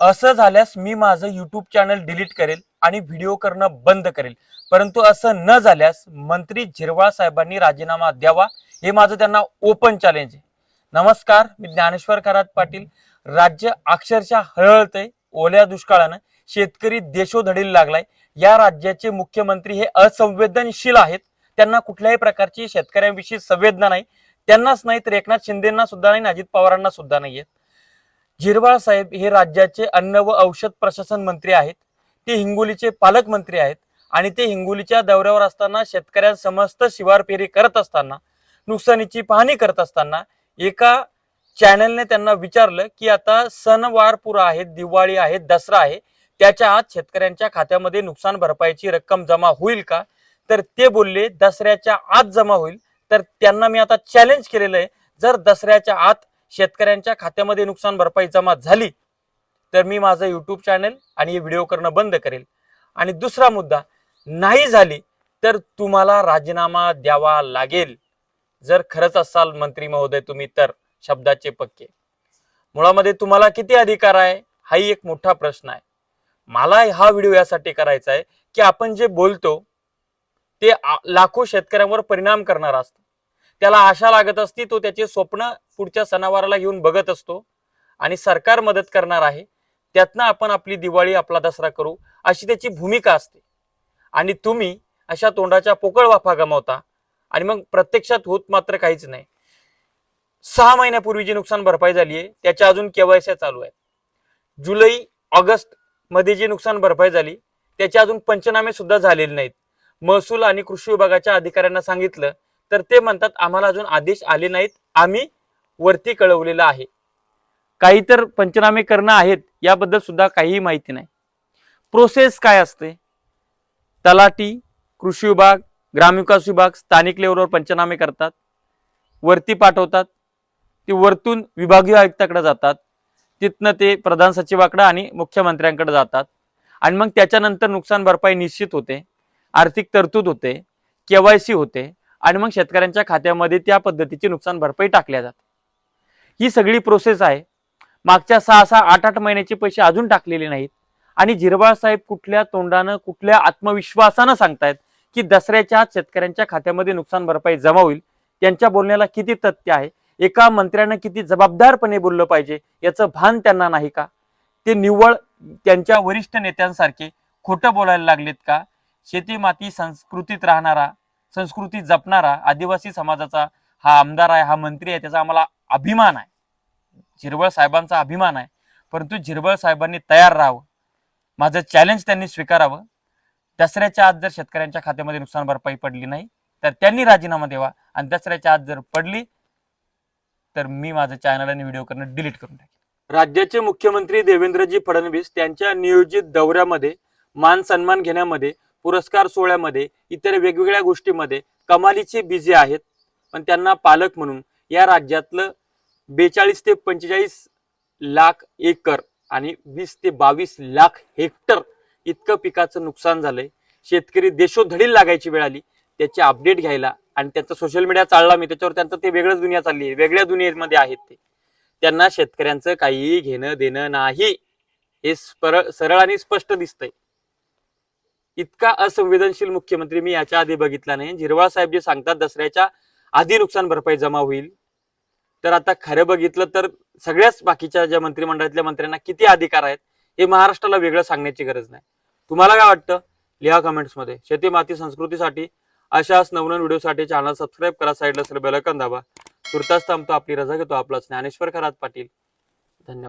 असं झाल्यास मी माझं युट्यूब चॅनल डिलीट करेल आणि व्हिडिओ करणं बंद करेल. परंतु असं न झाल्यास मंत्री झिरवाळ साहेबांनी राजीनामा द्यावा हे माझं त्यांना ओपन चॅलेंज आहे. नमस्कार मी ज्ञानेश्वर खरात पाटील. राज्य अक्षरशः हळहळते ओल्या दुष्काळानं शेतकरी देशोधडीला लागलाय. या राज्याचे मुख्यमंत्री हे असंवेदनशील आहेत. त्यांना कुठल्याही प्रकारची शेतकऱ्यांविषयी संवेदना नाही. त्यांनाच नाही तर एकनाथ शिंदेना सुद्धा नाही अजित पवारांना सुद्धा नाही आहेत झिरवाळ साहेब हे राज्याचे अन्न व औषध प्रशासन मंत्री आहेत. ते हिंगोलीचे पालकमंत्री आहेत आणि ते हिंगोलीच्या दौऱ्यावर असताना शेतकऱ्यांसमस्त शिवार फेरी करत असताना नुकसानीची पाहणी करत असताना एका चॅनलने त्यांना विचारलं की आता सणवारपुरा आहेत आहे दिवाळी आहे दसरा आहे त्याच्या आत शेतकऱ्यांच्या खात्यामध्ये नुकसान भरपाईची रक्कम जमा होईल का? तर ते बोलले दसऱ्याच्या आत जमा होईल. तर त्यांना मी आता चॅलेंज केलेलं आहे. जर दसऱ्याच्या आत शेतकऱ्यांच्या खात्यामध्ये नुकसान भरपाई जमा झाली तर मी माझं यूट्यूब चॅनल आणि हे व्हिडिओ करणं बंद करेल. आणि दुसरा मुद्दा नाही झाली तर तुम्हाला राजीनामा द्यावा लागेल. जर खरंच असाल मंत्री महोदय तुम्ही तर शब्दाचे पक्के. मुळामध्ये तुम्हाला किती अधिकार आहे हाही एक मोठा प्रश्न आहे. मला हा व्हिडिओ यासाठी करायचा आहे की आपण जे बोलतो ते लाखो शेतकऱ्यांवर परिणाम करणार असतं. त्याला आशा लागत असती तो त्याचे स्वप्न पुढच्या सणावाराला घेऊन बघत असतो. आणि सरकार मदत करणार आहे. त्यातनं आपण आपली दिवाळी आपला दसरा करू अशी त्याची भूमिका असते. आणि तुम्ही अशा तोंडाच्या पोकळ वाफा गमावता. आणि मग प्रत्यक्षात होत मात्र काहीच नाही. सहा महिन्यापूर्वी जी नुकसान भरपाई झाली आहे त्याच्या अजून केवायसी चालू आहे जुलै ऑगस्टमध्ये जी नुकसान भरपाई झाली त्याचे अजून पंचनामे सुद्धा झालेले नाहीत. महसूल आणि कृषी विभागाच्या अधिकाऱ्यांना सांगितलं तर ते म्हणतात आम्हाला अजून आदेश आले नाहीत. आम्ही वरती कळवलेलं आहे. काही तर पंचनामे करणं आहेत याबद्दल सुद्धा काहीही माहिती नाही. प्रोसेस काय असते? तलाटी कृषी विभाग ग्रामविकास विभाग स्थानिक लेवलवर पंचनामे करतात वरती पाठवतात ते वरतून विभागीय आयुक्ताकडे जातात तिथनं ते प्रधान सचिवाकडे आणि मुख्यमंत्र्यांकडे जातात. आणि मग त्याच्यानंतर नुकसान भरपाई निश्चित होते आर्थिक तरतूद होते केवायसी होते आणि मग शेतकऱ्यांच्या खात्यामध्ये त्या पद्धतीची नुकसान भरपाई टाकल्या जाते ही सगळी प्रोसेस आहे. मागच्या सहा सहा आठ आठ महिन्याचे पैसे अजून टाकलेले नाहीत. आणि झिरवाळ साहेब कुठल्या तोंडानं कुठल्या आत्मविश्वासानं सांगतायत की दसऱ्याच्या आत शेतकऱ्यांच्या खात्यामध्ये नुकसान भरपाई जमा होईल? त्यांच्या बोलण्याला किती तथ्य आहे? एका मंत्र्यानं किती जबाबदारपणे बोललं पाहिजे? याचं भान त्यांना नाही का? ते निव्वळ त्यांच्या वरिष्ठ नेत्यांसारखे खोटं बोलायला लागलेत का? शेती माती संस्कृतीत राहणारा संस्कृती जपणारा आदिवासी समाजाचा हा आमदार आहे हा मंत्री आहे त्याचा आम्हाला अभिमान आहे. झिरवळ साहेबांचा अभिमान आहे. परंतु झिरवळ साहेबांनी तयार राहावं. माझं चॅलेंज त्यांनी स्वीकारावं. दसऱ्याच्या आत जर शेतकऱ्यांच्या खात्यामध्ये नुकसान भरपाई पडली नाही तर त्यांनी राजीनामा द्यावा. आणि दसऱ्याच्या आत जर पडली तर मी माझं चॅनल आणि व्हिडिओ करणं डिलीट करून टाकेन. राज्याचे मुख्यमंत्री देवेंद्रजी फडणवीस त्यांच्या नियोजित दौऱ्यामध्ये मान सन्मान घेण्यामध्ये पुरस्कार सोहळ्यामध्ये इतर वेगवेगळ्या गोष्टीमध्ये कमालीचे बिझी आहेत. पण त्यांना पालक म्हणून या राज्यातलं बेचाळीस ते पंचेचाळीस लाख एकर आणि वीस ते बावीस लाख हेक्टर इतकं पिकाचं नुकसान झालंय. शेतकरी देशोधडील लागायची वेळ आली त्याचे अपडेट घ्यायला आणि त्यांचा सोशल मीडिया चालला मी त्याच्यावर त्यांचं ते वेगळंच दुनिया चालली आहे वेगळ्या दुनियेमध्ये आहेत ते. त्यांना शेतकऱ्यांचं काहीही घेणं देणं नाही. हे स्पर- सरळ आणि स्पष्ट दिसतंय. इतका असंवेदनशील मुख्यमंत्री मी याच्या आधी बघितला नाही. झिरवाळ साहेब जे सांगतात दसऱ्याच्या आधी नुकसान भरपाई जमा होईल. तर आता खरं बघितलं तर सगळ्याच बाकीच्या ज्या मंत्रिमंडळातल्या मंत्र्यांना किती अधिकार आहेत हे महाराष्ट्राला वेगळं सांगण्याची गरज नाही. तुम्हाला काय वाटतं? लिहा कमेंट्समध्ये. शेती माती संस्कृतीसाठी अशाच नवनवीन व्हिडिओसाठी चॅनल सबस्क्राईब करा. साईडला सर बेलकन दाबा. तुर्तास थांबतो. आपली रजा घेतो आपला ज्ञानेश्वर खरात पाटील.